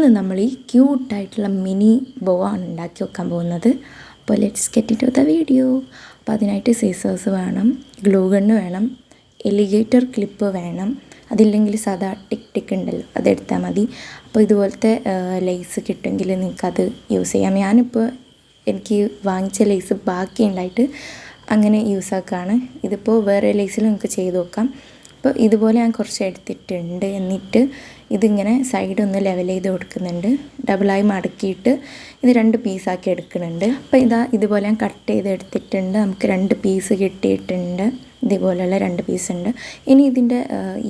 ഇന്ന് നമ്മൾ ഈ ക്യൂട്ടായിട്ടുള്ള മിനി ബോ ആണ് ഉണ്ടാക്കി വെക്കാൻ പോകുന്നത്. അപ്പോൾ let's get it to the video അപ്പോൾ അതിനായിട്ട് സീസേഴ്സ് വേണം ഗ്ലൂ ഗണ്ണ് വേണം എലിഗേറ്റർ ക്ലിപ്പ് വേണം. അതില്ലെങ്കിൽ സാധാ ടിക് ടിക് ഉണ്ടല്ലോ അതെടുത്താൽ മതി. അപ്പോൾ ഇതുപോലത്തെ ലേസ് കിട്ടുമെങ്കിൽ നിങ്ങൾക്കത് യൂസ് ചെയ്യാം. ഞാനിപ്പോൾ എനിക്ക് വാങ്ങിച്ച ലേസ് ബാക്കി ഉണ്ടായിട്ട് അങ്ങനെ യൂസ് ആക്കുകയാണ്. ഇതിപ്പോൾ വേറെ ലേസിൽ നമുക്ക് ചെയ്ത് നോക്കാം. അപ്പോൾ ഇതുപോലെ ഞാൻ കുറച്ച് എടുത്തിട്ടുണ്ട്. എന്നിട്ട് ഇതിങ്ങനെ സൈഡ് ഒന്ന് ലെവൽ ചെയ്ത് കൊടുക്കുന്നുണ്ട്. ഡബിളായി മടക്കിയിട്ട് ഇത് രണ്ട് പീസാക്കി എടുക്കുന്നുണ്ട്. അപ്പോൾ ഇതാ ഇതുപോലെ ഞാൻ കട്ട് ചെയ്ത് എടുത്തിട്ടുണ്ട്. നമുക്ക് രണ്ട് പീസ് കിട്ടിയിട്ടുണ്ട്. ഇതേപോലെയുള്ള രണ്ട് പീസ് ഉണ്ട്. ഇനി ഇതിന്റെ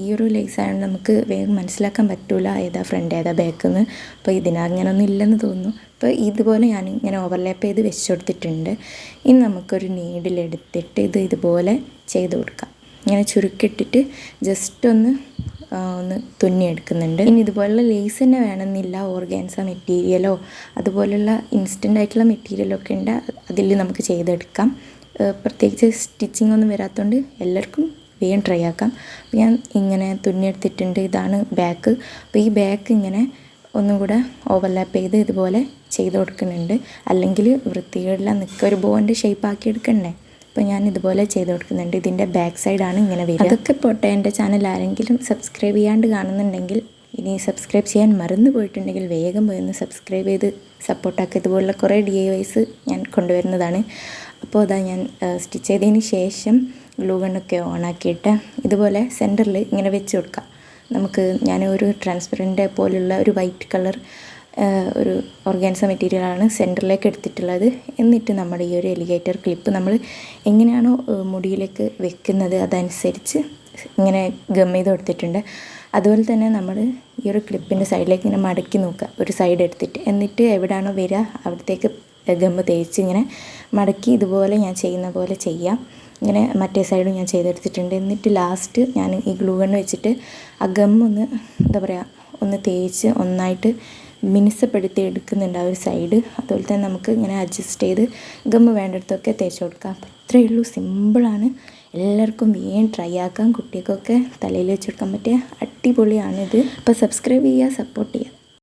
ഈ ഒരു ലേസ് ആയതുകൊണ്ട് നമുക്ക് വേഗം മനസ്സിലാക്കാൻ പറ്റൂല ഏതാ ഫ്രണ്ട് ഏതാ ബാക്ക് എന്ന് അപ്പോൾ ഇതിനങ്ങനൊന്നും ഇല്ലെന്ന് തോന്നുന്നു. അപ്പോൾ ഇതുപോലെ ഞാൻ ഇങ്ങനെ ഓവർലാപ്പ് ചെയ്ത് വെച്ച് കൊടുത്തിട്ടുണ്ട്. ഇനി നമുക്കൊരു നീഡിലെടുത്തിട്ട് ഇത് ഇതുപോലെ ചെയ്ത് കൊടുക്കാം. ഇങ്ങനെ ചുരുക്കിട്ടിട്ട് ജസ്റ്റ് ഒന്ന് ഒന്ന് തുന്നിയെടുക്കുന്നുണ്ട്. ഇനി ഇതുപോലുള്ള ലേസ് തന്നെ വേണമെന്നില്ല. ഓർഗാൻസ മെറ്റീരിയലോ അതുപോലുള്ള ഇൻസ്റ്റന്റ് ആയിട്ടുള്ള മെറ്റീരിയലൊക്കെ ഉണ്ട്. അതിൽ നമുക്ക് ചെയ്തെടുക്കാം. പ്രത്യേകിച്ച് സ്റ്റിച്ചിങ് ഒന്നും വരാത്തതുകൊണ്ട് എല്ലാവർക്കും വേഗം ട്രൈ ആക്കാം. അപ്പോൾ ഞാൻ ഇങ്ങനെ തുന്നിയെടുത്തിട്ടുണ്ട്. ഇതാണ് ബാക്ക് അപ്പോൾ ഈ ബാക്ക് ഇങ്ങനെ ഒന്നും കൂടെ ഓവർലാപ്പ് ചെയ്ത് ഇതുപോലെ ചെയ്ത് കൊടുക്കുന്നുണ്ട്. അല്ലെങ്കിൽ വൃത്തികേടില്ല നിൽക്കൊരു ബോന്റെ ഷേപ്പ് ആക്കി എടുക്കണ്ടേ? അപ്പോൾ ഞാൻ ഇതുപോലെ ചെയ്ത് കൊടുക്കുന്നുണ്ട്. ഇതിന്റെ ബാക്ക് സൈഡാണ് ഇങ്ങനെ വരിക. അതൊക്കെ പോട്ടെ. എന്റെ ചാനൽ ആരെങ്കിലും സബ്സ്ക്രൈബ് ചെയ്യാണ്ട് കാണുന്നുണ്ടെങ്കിൽ ഇനി സബ്സ്ക്രൈബ് ചെയ്യാൻ മറന്നു പോയിട്ടുണ്ടെങ്കിൽ വേഗം പോയി ഒന്ന് സബ്സ്ക്രൈബ് ചെയ്ത് സപ്പോർട്ടാക്കുക ഇതുപോലുള്ള കുറേ ഡി വൈസ് ഞാൻ കൊണ്ടുവരുന്നതാണ്. അപ്പോൾ അതാ ഞാൻ സ്റ്റിച്ച് ചെയ്തതിന് ശേഷം ഗ്ലൂ ഗണ്ണൊക്കെ ഓണാക്കിയിട്ട് ഇതുപോലെ സെന്ററിൽ ഇങ്ങനെ വെച്ച് കൊടുക്കാം. നമുക്ക് ഞാൻ ഒരു ട്രാൻസ്പെറന്റ് പോലുള്ള ഒരു വൈറ്റ് കളർ ഒരു ഓർഗാൻസ മെറ്റീരിയലാണ് സെന്ററിലേക്ക് എടുത്തിട്ടുള്ളത്. എന്നിട്ട് നമ്മുടെ ഈ ഒരു എലിഗേറ്റർ ക്ലിപ്പ് നമ്മൾ എങ്ങനെയാണോ മുടിയിലേക്ക് വെക്കുന്നത് അതനുസരിച്ച് ഇങ്ങനെ ഗം ചെയ്ത് കൊടുത്തിട്ടുണ്ട്. അതുപോലെ തന്നെ നമ്മൾ ഈ ഒരു ക്ലിപ്പിന്റെ സൈഡിലേക്ക് ഇങ്ങനെ മടക്കി നോക്കുക. ഒരു സൈഡ് എടുത്തിട്ട്. എന്നിട്ട് എവിടെയാണോ വരിക അവിടത്തേക്ക് ഗമ്മ് തേച്ച് ഇങ്ങനെ മടക്കി ഇതുപോലെ ഞാൻ ചെയ്യുന്ന പോലെ ചെയ്യാം. ഇങ്ങനെ മറ്റേ സൈഡും ഞാൻ ചെയ്തെടുത്തിട്ടുണ്ട്. എന്നിട്ട് ലാസ്റ്റ് ഞാൻ ഈ ഗ്ലൂ ഗണ്ണ് വെച്ചിട്ട് ആ ഗം ഒന്ന് എന്താ പറയുക ഒന്ന് തേച്ച് ഒന്നായിട്ട് മിനുസപ്പെടുത്തി എടുക്കുന്നുണ്ട് ആ ഒരു സൈഡ് അതുപോലെ തന്നെ നമുക്ക് ഇങ്ങനെ അഡ്ജസ്റ്റ് ചെയ്ത് ഗമ്മ് വേണ്ടിടത്തൊക്കെ തേച്ച് കൊടുക്കാം. അപ്പം ഇത്രയേ ഉള്ളൂ. സിമ്പിളാണ് എല്ലാവർക്കും വേഗം ട്രൈ ആക്കാം. കുട്ടികൾക്കൊക്കെ തലയിൽ വെച്ചെടുക്കാൻ പറ്റിയ അടിപൊളിയാണിത്. അപ്പോൾ സബ്സ്ക്രൈബ് ചെയ്യുക സപ്പോർട്ട് ചെയ്യുക.